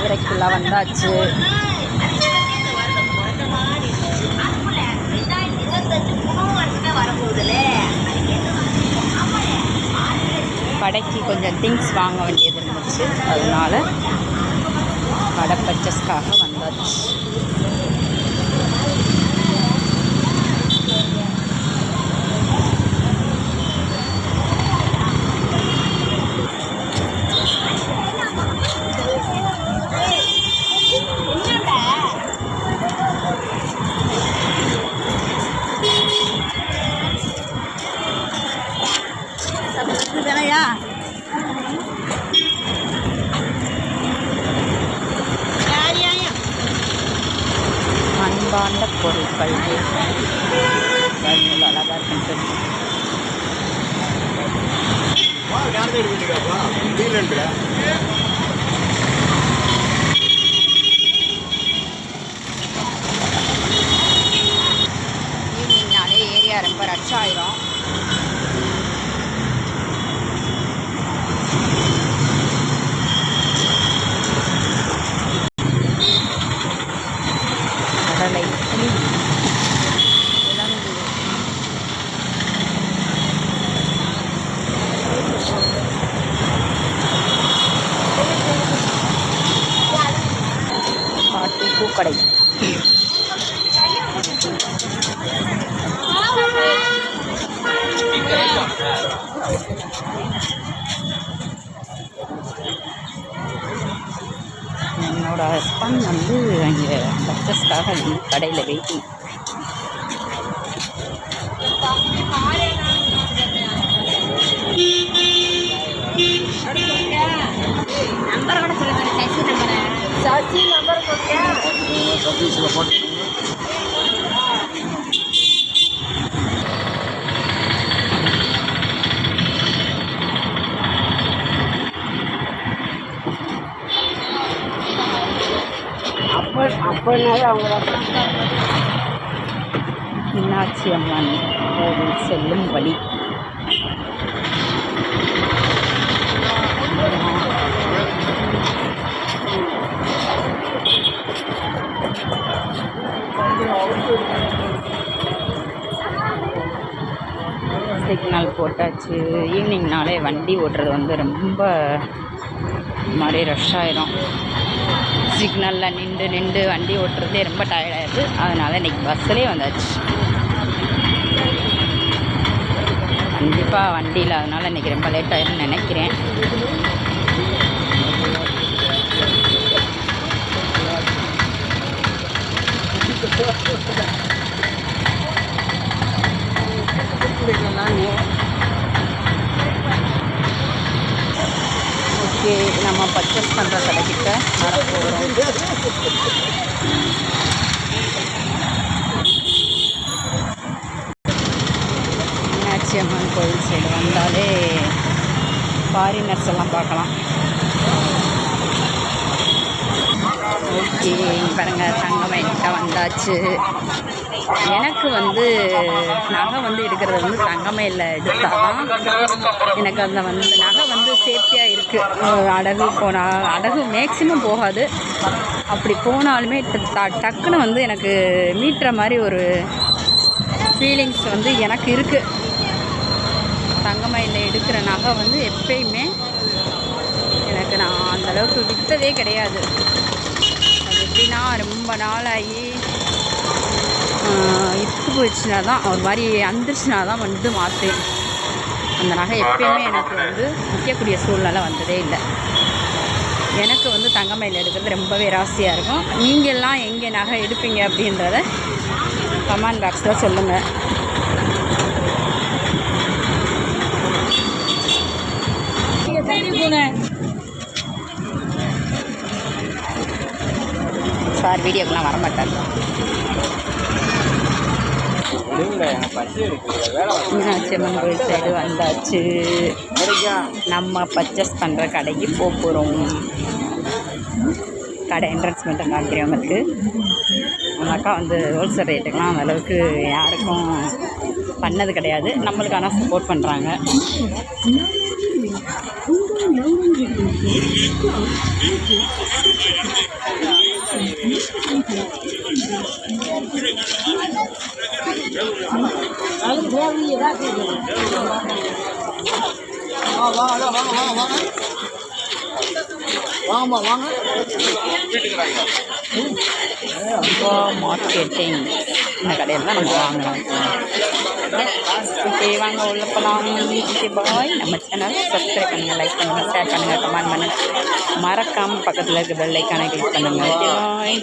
மதுரைக்குள்ளே வந்தாச்சு. கடைக்கு கொஞ்சம் திங்ஸ் வாங்க வேண்டியது இருந்துச்சு. அதனால் கடை பர்ச்சஸ்க்காக வந்தாச்சு. விலையா மண்பாண்ட பொருட்கள் இவ்வளோ அழகாக இருக்குன்னு ஈவினிங்னாலே ஏரியா ரொம்ப ரஷ் ஆயிரும் கடலை புளி விலங்கு பாட்டி பூக்கடை என்னோட ஹஸ்பண்ட் வந்து அங்கே பர்ச்சஸ்க்காக கடையில் வெயிட்டிங் அப்போ அப்போனாலும் அவங்க மீனாட்சி அம்மன் கோவில் செல்லும் வழி சிக்னல் போட்டாச்சு. ஈவினிங்னாலே வண்டி ஓட்டுறது வந்து ரொம்ப மாதிரி ரஷ் ஆயிரும். சிக்னலில் நின்று நின்று வண்டி ஓட்டுறதே ரொம்ப டயர்டாயிடுது அதனால் இன்றைக்கி பஸ்ஸிலே வந்தாச்சு. கண்டிப்பாக வண்டியில் அதனால் இன்றைக்கி ரொம்ப லேட் நினைக்கிறேன். ஓகே நம்ம பர்ச்சேஸ் பண்ணுற கடைக்கிட்ட வர மீனாட்சி அம்மன் கோவில் சைடு வந்தாலே ஃபாரினர்ஸ் எல்லாம் பார்க்கலாம். இன்னைக்கு பாருங்க தங்கம் என்கிட்ட வந்தாச்சு. எனக்கு வந்து நகை வந்து எடுக்கிறது வந்து தங்கமயில எடுத்தாதான் எனக்கு அந்த வந்து நகை வந்து சேஃப்டியாக இருக்குது அடகு போனால் அடகு மேக்ஸிமம் போகாது. அப்படி போனாலுமே ட- டக்குன்னு வந்து எனக்கு மீட்டுற மாதிரி ஒரு ஃபீலிங்ஸ் வந்து எனக்கு இருக்குது தங்கமயில எடுக்கிற நகை வந்து எப்பயுமே எனக்கு நான் அந்த அளவுக்கு விற்றதே கிடையாது. எப்படின்னா ரொம்ப நாளாகி இத்து போச்சுனா தான் ஒரு மாதிரி அந்துருச்சுனா தான் வந்து மாற்றுவேன் அந்த நகை எப்பயுமே எனக்கு வந்து விற்கக்கூடிய சூழ்நிலை வந்ததே இல்லை. எனக்கு வந்து தங்கமயில் எடுக்கிறது ரொம்பவே ராசியாக இருக்கும். நீங்கள்லாம் எங்கே நகை எடுப்பீங்க அப்படின்றத கமெண்ட் பாக்ஸில் சொல்லுங்கள் சார் வீடியோக்கெலாம் வர மாட்டாங்க மீனாட்சி அம்மன் கோயில் சைடு வந்தாச்சு. நம்ம பர்ச்சேஸ் பண்ணுற கடைக்கு போக போகிறோம் கடை என்ட்ரன்ஸ் மட்டும் காமிக்கிறேன் உங்களுக்கு அந்த அக்கா வந்து ஹோல்சேல் ரேட்டுக்கெலாம் அந்த அளவுக்கு யாருக்கும் பண்ணது கிடையாது. நம்மளுக்கு ஆனால் சப்போர்ட் பண்ணுறாங்க தேவை ஏதாவது வாங்க வாங்க வாங்க வாங்க வாங்கம்மா வாங்க அப்பா மார்க்கெட்டிங் இந்த கடையில் தான் நம்ம வாங்கணும் ஓகே வாங்க. உள்ள போகலாம் ஓகே பாய் நம்ம சேனல் சப்ஸ்கிரைப் பண்ணுங்கள் லைக் பண்ணுங்கள் ஷேர் பண்ணுங்கள் கமெண்ட் பண்ணுங்கள் மறக்காமல் பக்கத்தில் இருக்க பெல் ஐக்கானை கிளிக் பண்ணுங்கள் ஓகே பாய்